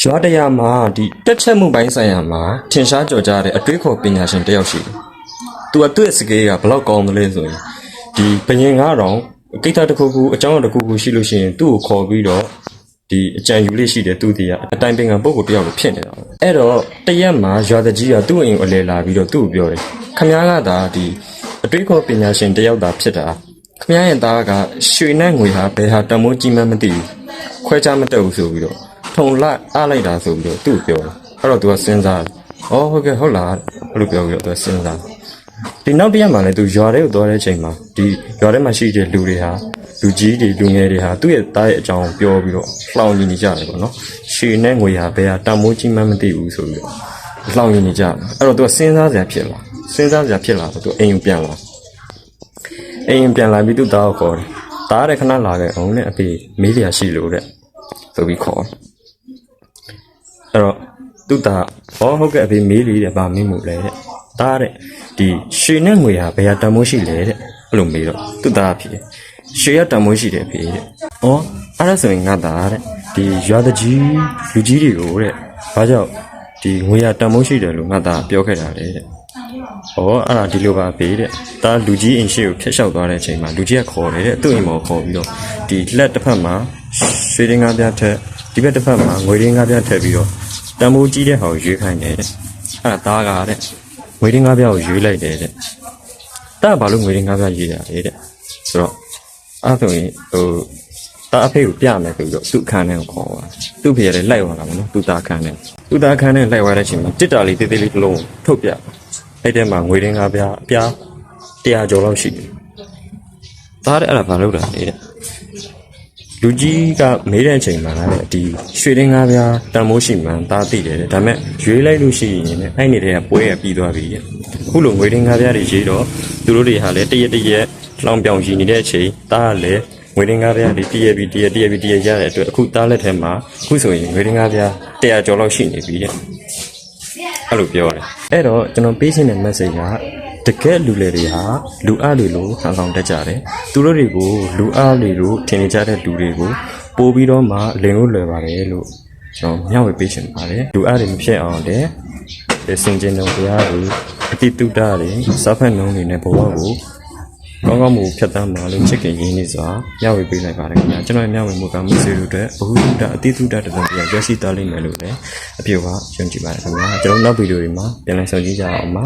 ရွာတရားမှာဒီတက်ချက်မှုပိုင်းဆိုင်ရာမှာထင်ရှားကြော်ကြားတဲ့အတွေးခေါ်ပညာရှင်တစ်ယောက်ရှိတယ်။ तू ကသူ့ရဲ့စကေးကဘယ်လောက်ကောင်းတယ်လဲဆိုရင်ဒီဘယင်ကတော့ကိစ္စတစ်ခုခုအကြောင်းအရာတစ်ခုခုရှိလို့ရှိရင်သူ့ကိုခေါ်ပြီးတော့ဒီအကြံယူလေးရှိတယ်သူတည်ရအတိုင်းပင်ကပုံကိုယ်တစ်ယောက်ကိုဖြစ်နေတာပဲ။အဲ့တော့တရက်မှာရွာတကြီးကသူ့အိမ်ကိုအလဲလာပြီးတော့သူ့ကိုပြောတယ်။ခမားကသာဒီအတွေးခေါ်ပညာရှင်တစ်ယောက်သာဖြစ်တာခမားရဲ့သားကရွှေနဲ့ငွေဟာဘယ်ဟာတမိုးကြီးမှန်းမသိဘူး။ခွဲခြားမတတ်ဘူးဆိုပြီးတော့ ထုံလိုက်အားလိုက်တာဆိုပြီးတော့သူ့ကိုပြောတယ်အဲ့တော့ तू ကစဉ်းစားတယ်ဩဟုတ်ကဲ့ဟုတ်လားဘယ်လိုပြောပြီးတော့ तू စဉ်းစားဒီနောက်တစ်ရက်မှလည်း तू ရွာထဲကိုသွားတဲ့အချိန်မှာဒီရွာထဲမှာရှိတဲ့လူတွေဟာလူကြီးတွေလူငယ်တွေဟာသူ့ရဲ့သားရဲ့အကြောင်းပြောပြီးတော့လှောင်ကြည့်နေကြတယ်ပေါ့နော်ရှေနဲ့ငွေဟာဘယ်ဟာတန်မိုးကြီးမှန်းမသိဘူးဆိုပြီးတော့လှောင်ကြည့်နေကြတယ်အဲ့တော့ तू ကစဉ်းစားစရာဖြစ်လာစဉ်းစားစရာဖြစ်လာတော့ तू အိမ်ကိုပြန်လာအိမ်ကိုပြန်လာပြီးသူ့သားကိုခေါ်တယ်သားတဲ့ခဏလာခဲ့အောင်နဲ့အဖေမေးလျာရှိလို့တဲ့ဆိုပြီးခေါ်တယ် အဲ့တော့သူ့သားဟောဟုတ်ကဲ့အဖေမေးလီတဲ့ဗာမင်းမို့လဲတဲ့ဒါတဲ့ဒီရွှေနဲ့ငွေဟာဘယ်ဟာတန်မိုးရှိလဲတဲ့အဲ့လိုမေးတော့သူ့သားဖြစ်ရွှေရတန်မိုးရှိတယ်ဖေတဲ့ဩအဲ့ဒါဆိုရင်ငါသားတဲ့ဒီရွာတကြီးလူကြီးတွေကိုတဲ့ဘာကြောင့်ဒီငွေရတန်မိုးရှိတယ်လို့ငါသားပြောခဲ့တာလေတဲ့။ဩအဲ့ဒါဒီလိုပါဖေးတဲ့။ဒါလူကြီးအင်ရှိကိုဖျက်လျှောက်သွားတဲ့အချိန်မှာလူကြီးကခေါ်တယ်တဲ့။သူ့အိမ်ပေါ်ခေါ်ပြီးတော့ဒီလက်တစ်ဖက်မှာရွှေရင်းကားပြားထက်ဒီဘက်တစ်ဖက်မှာငွေရင်းကားပြားထက်ပြီးတော့ တန်မိုးကြီးတဲ့ဟာကိုရွေးခိုင်းတယ်တဲ့။အဲ့ဒါသားကတဲ့ငွေရင်းကားပြားကိုရွေးလိုက်တယ်တဲ့။ဒါကဘာလို့ငွေရင်းကားပြားရွေးတာလဲတဲ့။ဆိုတော့အဲ့ဒါဆိုရင်ဟိုတာအဖေကိုပြမယ်ဆိုပြီးတော့သူ့အခန်းထဲကိုခေါ်သွား။သူ့ဖေကလည်းလိုက်သွားတာမနော်။သူ့သားအခန်းထဲ။သူ့သားအခန်းထဲလိုက်သွားတဲ့အချိန်မှာတစ်တာလေးတေးသေးလေးတစ်လုံးထုတ်ပြ။အဲ့ထဲမှာငွေရင်းကားပြားအပြား100ကျော်လောက်ရှိတယ်။သားတဲ့အဲ့ဒါဘာလုပ်တာလဲတဲ့။ လူကြီးကမေးတဲ့အချိန်မှာတဲ့ဒီရွှေရင်းကားပြားတန်မိုးရှိမှန်သားသိတယ်တဲ့။ဒါပေမဲ့ရွေးလိုက်လို့ရှိရင်လည်းအဲ့နေတဲ့ကပွဲရပြီးသွားပြီတဲ့။အခုလိုငွေရင်းကားပြားတွေရေးတော့သူတို့တွေဟာလည်းတရက်တရက်လောင်ပြောင်ကြီးနေတဲ့အချိန်သားကလည်းငွေရင်းကားပြားတွေတရက်ပြီးတရက်တရက်ပြီးတရက်ရတဲ့အတွက်အခုသားလက်ထဲမှာအခုဆိုရင်ငွေရင်းကားပြား100ကျော်လောက်ရှိနေပြီတဲ့။အဲ့လိုပြောတယ်အဲ့တော့ကျွန်တော်ပေးချင်တဲ့ message က တကယ်လူလေတွေဟာလူအားတွေလို့ဟန်ဆောင်တတ်ကြတယ်သူတို့တွေကိုလူအားတွေလို့ထင်နေကြတဲ့လူတွေကိုပို့ပြီးတော့မှလင်လို့လွယ်ပါတယ်လို့ကျွန်တော်မျှဝေပေးချင်ပါတယ်လူအားတွေမဖြစ်အောင်လည်းဒီစင်ကျင်တော်တရားတွေအတိတုဒ္ဒတွေစာဖတ်နှုံးတွေနဲ့ဘဝကိုကောင်းကောင်းမူဖြတ်သန်းပါလို့ချစ်ခင်ရင်းနေစွာမျှဝေပေးလိုက်ပါတယ်ခင်ဗျာကျွန်တော်ရဲ့မျှဝေမှုကမှုစေတို့အတွက်ဘ ഹു တုဒ္ဒအတိတုဒ္ဒတပုံပြရရှိသွားလိမ့်မယ်လို့လည်းအပြည့်အဝယုံကြည်ပါတယ်ခင်ဗျာကျွန်တော်နောက်ဗီဒီယိုတွေမှာပြန်လည်ဆုံကြည့်ကြအောင်ပါ